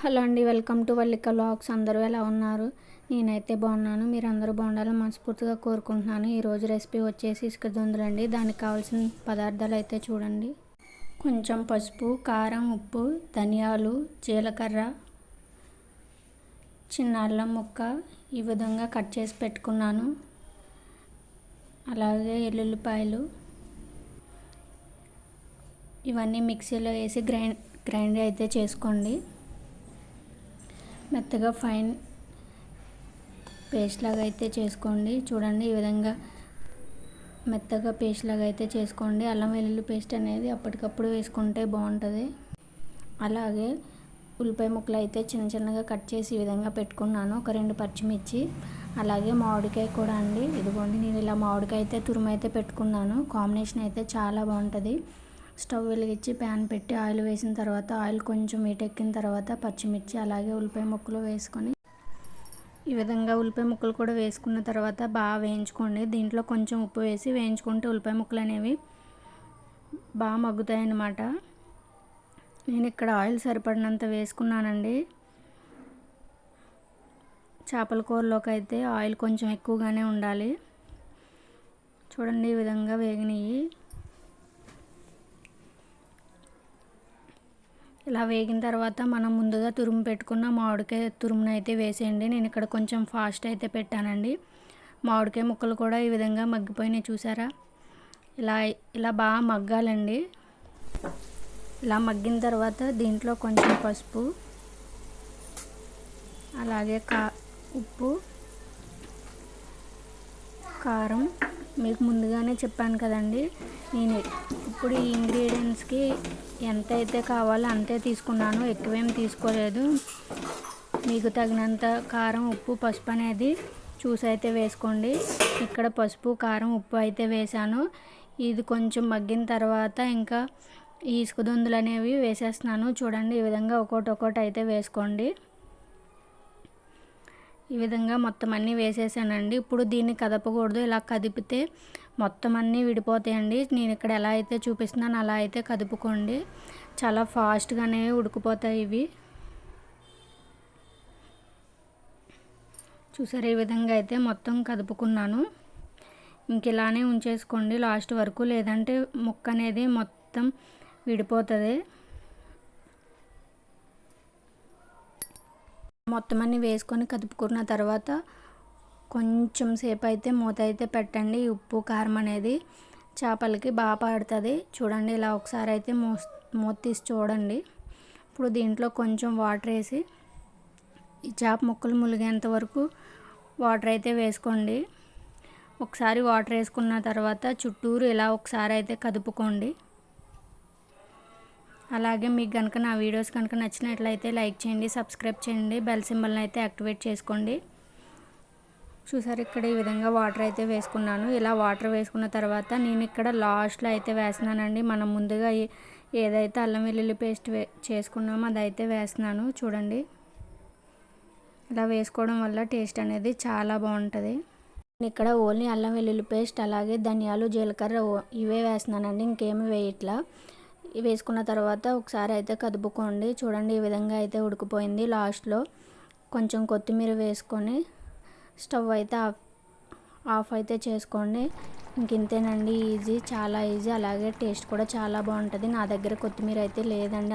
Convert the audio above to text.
Hello అండి welcome to Vallika logs అందరూ ఎలా ఉన్నారు? నేనైతే బాగున్నాను. మీరు అందరూ బాగుండాలని మనస్ఫూర్తిగా కోరుకుంటున్నాను. ఈరోజు రెసిపీ వచ్చేసి ఇసుక దొందులండి. దానికి కావాల్సిన పదార్థాలు అయితే చూడండి. కొంచెం పసుపు కారం ఉప్పు ధనియాలు జీలకర్ర చిన్న అల్లం ముక్క ఈ విధంగా కట్ చేసి పెట్టుకున్నాను. అలాగే ఎల్లుల్లిపాయలు. ఇవన్నీ మిక్సీలో వేసి గ్రైండ్ గ్రైండ్ అయితే చేసుకోండి. మెత్తగా ఫైన్ పేస్ట్ లాగా అయితే చేసుకోండి. చూడండి ఈ విధంగా మెత్తగా పేస్ట్ లాగా అయితే చేసుకోండి. అల్లం వెల్లుల్లి పేస్ట్ అనేది అప్పటికప్పుడు వేసుకుంటే బాగుంటుంది. అలాగే ఉల్లిపాయ ముక్కలు అయితే చిన్న చిన్నగా కట్ చేసి ఈ విధంగా పెట్టుకున్నాను. ఒక రెండు పచ్చిమిర్చి అలాగే మామిడికాయ కూడా అండి. ఇదిగోండి నేను ఇలా మామిడికాయ అయితే తురుమైతే అయితే పెట్టుకున్నాను. కాంబినేషన్ అయితే చాలా బాగుంటుంది. స్టవ్ వెలిగించి ప్యాన్ పెట్టి ఆయిల్ వేసిన తర్వాత ఆయిల్ కొంచెం ఎక్కిన తర్వాత పచ్చిమిర్చి అలాగే ఉల్లిపాయ ముక్కలు వేసుకొని ఈ విధంగా ఉల్లిపాయ ముక్కలు కూడా వేసుకున్న తర్వాత బాగా వేయించుకోండి. దీంట్లో కొంచెం ఉప్పు వేసి వేయించుకుంటే ఉల్లిపాయ ముక్కలు అనేవి బాగా మగ్గుతాయి అన్నమాట నేను ఇక్కడ ఆయిల్ సరిపడినంత వేసుకున్నానండి. చేపల కూరలోకి అయితే ఆయిల్ కొంచెం ఎక్కువగానే ఉండాలి. చూడండి ఈ విధంగా వేగినాయి. ఇలా వేగిన తర్వాత మనం ముందుగా తురుము పెట్టుకున్న మామిడికాయ తురుమును అయితే వేసేయండి. నేను ఇక్కడ కొంచెం ఫాస్ట్ అయితే పెట్టానండి. మామిడికాయ ముక్కలు కూడా ఈ విధంగా మగ్గిపోయినాయి చూసారా? ఇలా ఇలా బాగా మగ్గాలండి. ఇలా మగ్గిన తర్వాత దీంట్లో కొంచెం పసుపు అలాగే కా ఉప్పు కారం మీకు ముందుగానే చెప్పాను కదండి. నేను ఇప్పుడు ఈ ఇంగ్రీడియంట్స్కి ఎంత అయితే కావాలో అంతే తీసుకున్నాను. ఎక్కువేం తీసుకోలేదు. మీకు తగినంత కారం ఉప్పు పసుపు అనేది చూసి అయితే వేసుకోండి. ఇక్కడ పసుపు కారం ఉప్పు అయితే వేసాను ఇది కొంచెం మగ్గిన తర్వాత ఇంకా ఈ ఇసుకదొందులు అనేవి వేసేస్తున్నాను. చూడండి ఈ విధంగా ఒకటి ఒకటి అయితే వేసుకోండి. ఈ విధంగా మొత్తం అన్నీ వేసేసానండి. ఇప్పుడు దీన్ని కదపకూడదు. ఇలా కదిపితే మొత్తం అన్నీ విడిపోతాయండి. నేను ఇక్కడ ఎలా అయితే చూపిస్తున్నాను అలా అయితే కదుపుకోండి. చాలా ఫాస్ట్గానే ఉడికిపోతాయి ఇవి. చూసారు? ఈ విధంగా అయితే మొత్తం కదుపుకున్నాను. ఇంక ఇలానే ఉంచేసుకోండి. లాస్ట్ వరకు లేదంటే ముక్క అనేది మొత్తం విడిపోతుంది. మొత్తం అన్నీ వేసుకొని కదుపుకున్న తర్వాత కొంచెం సేపు అయితే మూత అయితే పెట్టండి. ఉప్పు కారం అనేది చేపలకి బాగా పడుతుంది. చూడండి ఇలా ఒకసారి అయితే మూ మూత తీసి చూడండి. ఇప్పుడు దీంట్లో కొంచెం వాటర్ వేసి ఈ చేప ముక్కలు ములిగేంత వరకు వాటర్ అయితే వేసుకోండి. ఒకసారి వాటర్ వేసుకున్న తర్వాత చుట్టూరు ఇలా ఒకసారి అయితే కదుపుకోండి. అలాగే మీకు కనుక నా వీడియోస్ కనుక నచ్చినట్లయితే లైక్ చేయండి సబ్స్క్రైబ్ చేయండి బెల్ సింబల్ని అయితే యాక్టివేట్ చేసుకోండి. చూసారు ఇక్కడ ఈ విధంగా వాటర్ అయితే వేసుకున్నాను. ఇలా వాటర్ వేసుకున్న తర్వాత నేను ఇక్కడ లాస్ట్లో అయితే వేస్తున్నానండి. మనం ముందుగా ఏదైతే అల్లం వెల్లుల్లి పేస్ట్ వే చేసుకున్నామో అదైతే వేస్తున్నాను. చూడండి. ఇలా వేసుకోవడం వల్ల టేస్ట్ అనేది చాలా బాగుంటుంది. ఇక్కడ ఓన్లీ అల్లం వెల్లుల్లి పేస్ట్ అలాగే ధనియాలు జీలకర్ర ఇవే వేస్తున్నానండి. ఇంకేమి వేయట్లా. వేసుకున్న తర్వాత ఒకసారి అయితే కదుపుకోండి. చూడండి ఈ విధంగా అయితే ఉడికిపోయింది లాస్ట్లో. కొంచెం కొత్తిమీర వేసుకొని స్టవ్ అయితే ఆఫ్ ఆఫ్ అయితే చేసుకోండి. ఇంక ఇంతేనండి ఈజీ చాలా ఈజీ. అలాగే టేస్ట్ కూడా చాలా బాగుంటుంది. నా దగ్గర కొత్తిమీర అయితే లేదండి.